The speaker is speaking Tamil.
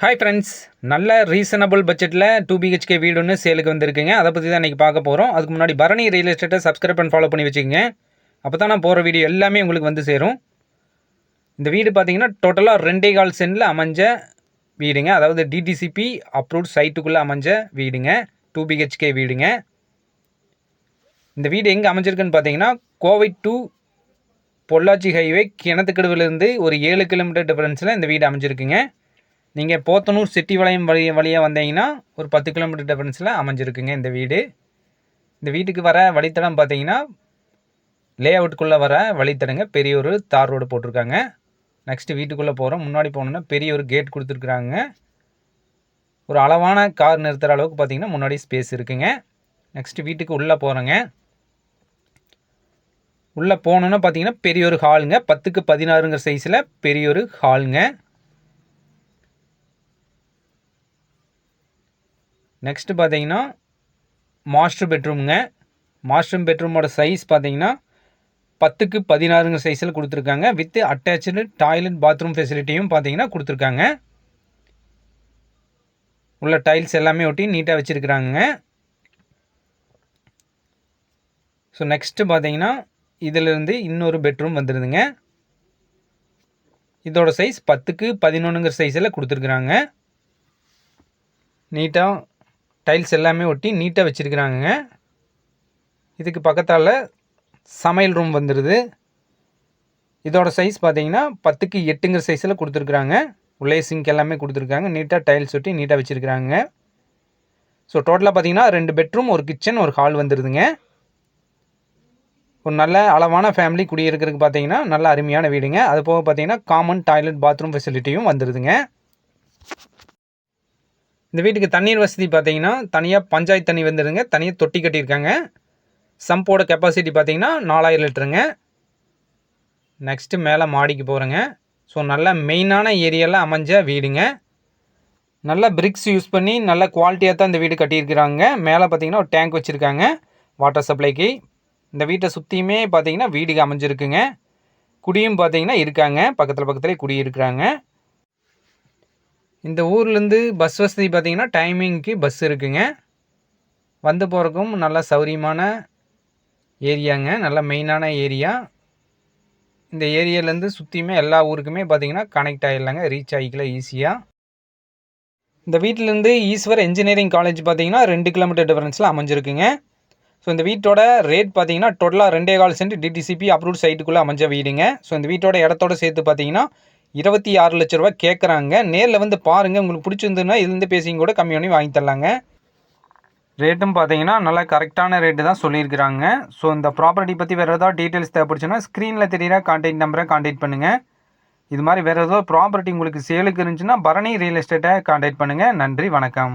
ஹாய் ஃப்ரெண்ட்ஸ் நல்ல ரீசனபிள் பட்ஜெட்டில் டூ பிஹெச்கே வீடு ஒன்று சேலுக்கு வந்திருக்குங்க. அதை பற்றி தான் இன்றைக்கி பார்க்க போகிறோம் அதுக்கு முன்னாடி பரணி ரியல் எஸ்டேட்டை சப்ஸ்கிரைப் அண்ட் ஃபாலோ பண்ணி வச்சுக்கோங்க. அப்போ தான் நான் போகிற வீடியோ எல்லாமே உங்களுக்கு வந்து சேரும். இந்த வீடு பார்த்தீங்கன்னா டோட்டலாக ரெண்டே கால் சென்டில் அமைஞ்ச வீடுங்க. அதாவது டிடிசிபி அப்ரூவ்ட் சைட்டுக்குள்ளே அமைஞ்ச வீடுங்க. டூ பிஹெச்கே வீடுங்க. இந்த வீடு எங்கே அமைஞ்சிருக்குன்னு பார்த்தீங்கன்னா கோவை டூ பொள்ளாச்சி ஹைவே கிணத்துக்கடுவிலேருந்து ஒரு ஏழு கிலோமீட்டர் டிஃபரன்ஸில் இந்த வீடு அமைஞ்சிருக்குங்க. நீங்கள் போத்தனூர் சிட்டி வளையம் வழி வழியாக வந்தீங்கன்னா ஒரு பத்து கிலோமீட்டர் டிஃபரன்ஸில் அமைஞ்சிருக்குங்க இந்த வீடு. இந்த வீட்டுக்கு வர வழித்தடம் பார்த்தீங்கன்னா லே அவுட்டுக்குள்ளே வர வழித்தடங்க பெரிய ஒரு தார் ரோடு போட்டிருக்காங்க. நெக்ஸ்ட்டு வீட்டுக்குள்ளே போகிறோம் முன்னாடி போனோம்னா பெரிய ஒரு கேட் கொடுத்துருக்குறாங்க. ஒரு அளவான கார் நிறுத்துகிற அளவுக்கு பார்த்தீங்கன்னா முன்னாடி ஸ்பேஸ் இருக்குங்க. நெக்ஸ்ட்டு வீட்டுக்கு உள்ளே போகிறோங்க உள்ளே போனோன்னா பார்த்தீங்கன்னா பெரிய ஒரு ஹாலுங்க பத்துக்கு பதினாறுங்கிற சைஸில் பெரிய ஒரு ஹாலுங்க நெக்ஸ்ட்டு பார்த்தீங்கன்னா மாஸ்டர் பெட்ரூம்ங்க மாஸ்டர் பெட்ரூமோட சைஸ் பார்த்தீங்கன்னா பத்துக்கு பதினாறுங்க சைஸில் கொடுத்துருக்காங்க. வித் அட்டாச்சு டாய்லெட் பாத்ரூம் ஃபெசிலிட்டியும் பார்த்தீங்கன்னா கொடுத்துருக்காங்க. உள்ள டைல்ஸ் எல்லாமே ஒட்டி நீட்டாக வச்சுருக்குறாங்க ஸோ நெக்ஸ்ட்டு பார்த்தீங்கன்னா இதிலிருந்து இன்னொரு பெட்ரூம் வந்துடுதுங்க இதோட சைஸ் பத்துக்கு பதினொன்றுங்கிற சைஸில் கொடுத்துருக்குறாங்க. நீட்டாக டைல்ஸ் எல்லாமே ஒட்டி நீட்டாக வச்சுருக்குறாங்க இதுக்கு பக்கத்தால் சமையல் ரூம் வந்துடுது இதோட சைஸ் பார்த்தீங்கன்னா பத்துக்கு எட்டுங்கிற சைஸில் கொடுத்துருக்குறாங்க. உள்ளே சிங்க் எல்லாமே கொடுத்துருக்காங்க. நீட்டாக டைல்ஸ் ஒட்டி நீட்டாக வச்சுருக்குறாங்க. ஸோ டோட்டலாக பார்த்தீங்கன்னா ரெண்டு பெட்ரூம் ஒரு கிச்சன் ஒரு ஹால் வந்துடுதுங்க ஒரு நல்ல அளவான ஃபேமிலி குடியிருக்கிறதுக்கு பார்த்தீங்கன்னா நல்ல அருமையான வீடுங்க. அது போக பார்த்தீங்கன்னா காமன் டாய்லெட் பாத்ரூம் ஃபெசிலிட்டியும் வந்துடுதுங்க இந்த வீட்டுக்கு தண்ணீர் வசதி பார்த்தீங்கன்னா தனியாக பஞ்சாயத்து தண்ணி வந்துடுங்க தனியாக தொட்டி கட்டியிருக்காங்க. சம்போட கெப்பாசிட்டி பார்த்தீங்கன்னா நாலாயிரம் லிட்டருங்க. நெக்ஸ்ட்டு மேலே மாடிக்கு போகிறேங்க ஸோ நல்ல மெயினான ஏரியாவில் அமைஞ்ச வீடுங்க. நல்ல பிரிக்ஸ் யூஸ் பண்ணி நல்ல குவாலிட்டியாக தான் இந்த வீடு கட்டியிருக்கிறாங்க. மேலே பார்த்தீங்கன்னா ஒரு டேங்க் வச்சுருக்காங்க. வாட்டர் சப்ளைக்கு இந்த வீட்டை சுற்றியுமே பார்த்தீங்கன்னா வீடுக்கு அமைஞ்சிருக்குங்க. குடியும் பார்த்தீங்கன்னா இருக்காங்க. பக்கத்தில் பக்கத்துலேயே குடி இருக்கிறாங்க இந்த ஊர்லேருந்து பஸ் வசதி பார்த்திங்கன்னா டைமிங்க்கு பஸ் இருக்குங்க. வந்து போகிறக்கும் நல்லா சௌரியமான ஏரியாங்க. நல்ல மெயினான ஏரியா. இந்த ஏரியாலேருந்து சுற்றியுமே எல்லா ஊருக்குமே பார்த்திங்கன்னா கனெக்ட் ஆகிடலாங்க ரீச் ஆகிக்கலாம் ஈஸியாக இந்த வீட்டிலேருந்து ஈஸ்வர் இன்ஜினியரிங் காலேஜ் பார்த்திங்கன்னா ரெண்டு கிலோமீட்டர் டிஃபரன்ஸில் அமைஞ்சிருக்குங்க. ஸோ இந்த வீட்டோட ரேட் பார்த்தீங்கன்னா டோட்டலாக ரெண்டே கால் சென்ட் டிடிசிபி அப்ரூவ் சைட்டுக்குள்ளே அமைஞ்ச வீடுங்க. ஸோ இந்த வீட்டோட இடத்தோட சேர்த்து பார்த்தீங்கன்னா இருபத்தி ஆறு லட்ச ரூபா கேட்குறாங்க நேரில் வந்து பாருங்கள் உங்களுக்கு பிடிச்சிருந்ததுன்னா இதுலேருந்து பேசிங்க கூட கம்மி பண்ணி வாங்கி தரலாங்க. ரேட்டும் பார்த்தீங்கன்னா நல்லா கரெக்டான ரேட்டு தான் சொல்லியிருக்கிறாங்க. ஸோ இந்த ப்ராப்பர்ட்டி பற்றி வேறு ஏதாவது டீட்டெயில்ஸ் தேவைப்படுச்சுன்னா ஸ்க்ரீனில் தெரியிற கான்டாக்ட் நம்பரை கான்டாக்ட் பண்ணுங்கள் இது மாதிரி வேறு ஏதாவது ப்ராப்பர்ட்டி உங்களுக்கு சேலுக்கு இருந்துச்சுன்னா பரணி ரியல் எஸ்டேட்டை கான்டாக்ட் பண்ணுங்கள் நன்றி வணக்கம்.